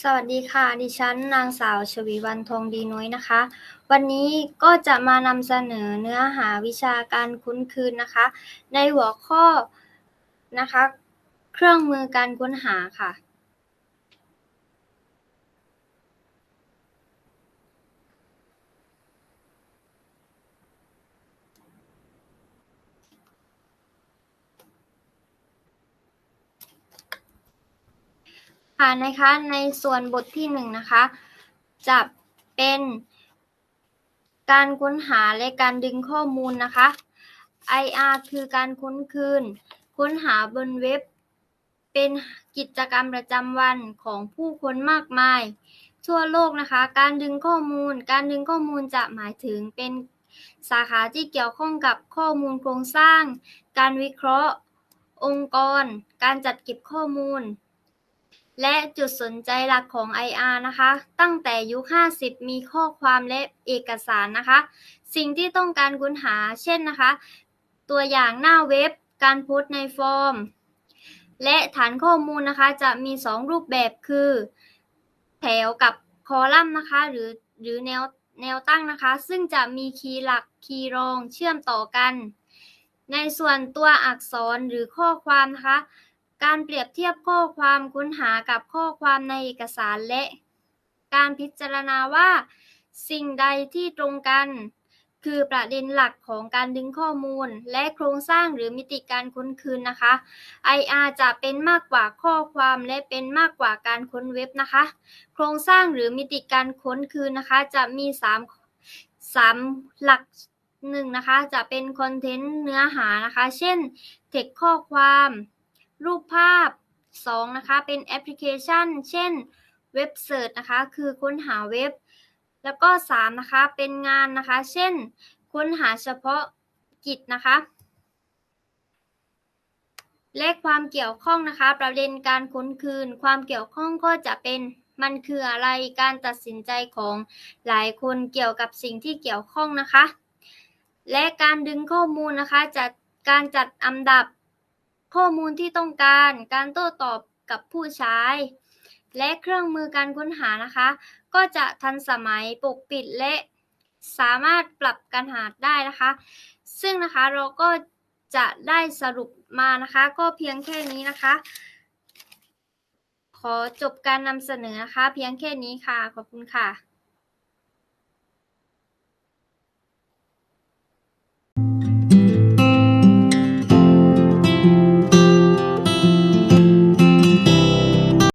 สวัสดีค่ะ ดิฉันนางสาวชวีวันทองดีน้อยนะคะ วันนี้ก็จะมานำเสนอเนื้อหาวิชาการคุ้นคืนนะคะ ในหัวข้อนะคะ เครื่องมือการค้นหาค่ะ ค่ะนะคะในส่วนบทที่หนึ่งนะคะ จะเป็นการค้นหาและการดึงข้อมูลนะคะ IR คือการค้นคืน ค้นหาบนเว็บ เป็นกิจกรรมประจำวันของผู้คนมากมาย ทั่วโลกนะคะ การดึงข้อมูล การดึงข้อมูลจะหมายถึงเป็นสาขาที่เกี่ยวข้องกับข้อมูลโครงสร้าง การวิเคราะห์ องค์กร การจัดเก็บข้อมูล และจุดสนใจหลักของ IR นะคะ ตั้งแต่ยุค 50 มีข้อความและเอกสารนะคะ สิ่งที่ต้องการค้นหา เช่นนะคะ ตัวอย่างหน้าเว็บ การโพสต์ในฟอร์ม และฐานข้อมูลนะคะ จะมี 2 รูปแบบคือ แถวกับคอลัมน์นะคะ หรือหรือแนวแนวตั้งนะคะ ซึ่งจะมีคีย์หลักคีย์รองเชื่อมต่อกัน ในส่วนตัวอักษรหรือข้อความนะคะ การเปรียบเทียบข้อความค้นหากับข้อความในเอกสารและ การพิจารณาว่า สิ่งใดที่ตรงกัน คือประเด็นหลักของการดึงข้อมูล และโครงสร้างหรือมิติการค้นคืนนะคะ IR จะเป็นมากกว่าข้อความและเป็นมากกว่าการค้นเว็บนะคะ โครงสร้างหรือมิติการค้นคืนนะคะ จะมี 3 3 หลักหนึ่งนะคะ จะเป็นคอนเทนต์เนื้อหานะคะ เช่น เทคข้อความ รูปภาพ 2 นะคะ เป็นแอปพลิเคชัน เช่นเว็บเสิร์ชนะคะ คือค้นหาเว็บ แล้วก็ 3 นะคะ เป็นงานนะคะ เช่น ค้นหาเฉพาะกิจนะคะและความเกี่ยวข้องนะคะ ประเด็นการค้นคืน ความเกี่ยวข้องก็จะเป็นมันคืออะไร การตัดสินใจของหลายคนเกี่ยวกับสิ่งที่เกี่ยวข้องนะคะ และการดึงข้อมูลนะคะจัดการจัดอันดับ ข้อมูลที่ต้องการ การโต้ตอบกับผู้ใช้ และเครื่องมือการค้นหานะคะ ก็จะทันสมัยปกปิดและสามารถปรับการหาได้นะคะ ซึ่งนะคะเราก็จะได้สรุปมานะคะ ก็เพียงแค่นี้นะคะ ขอจบการนำเสนอนะคะ เพียงแค่นี้ค่ะ ขอบคุณค่ะ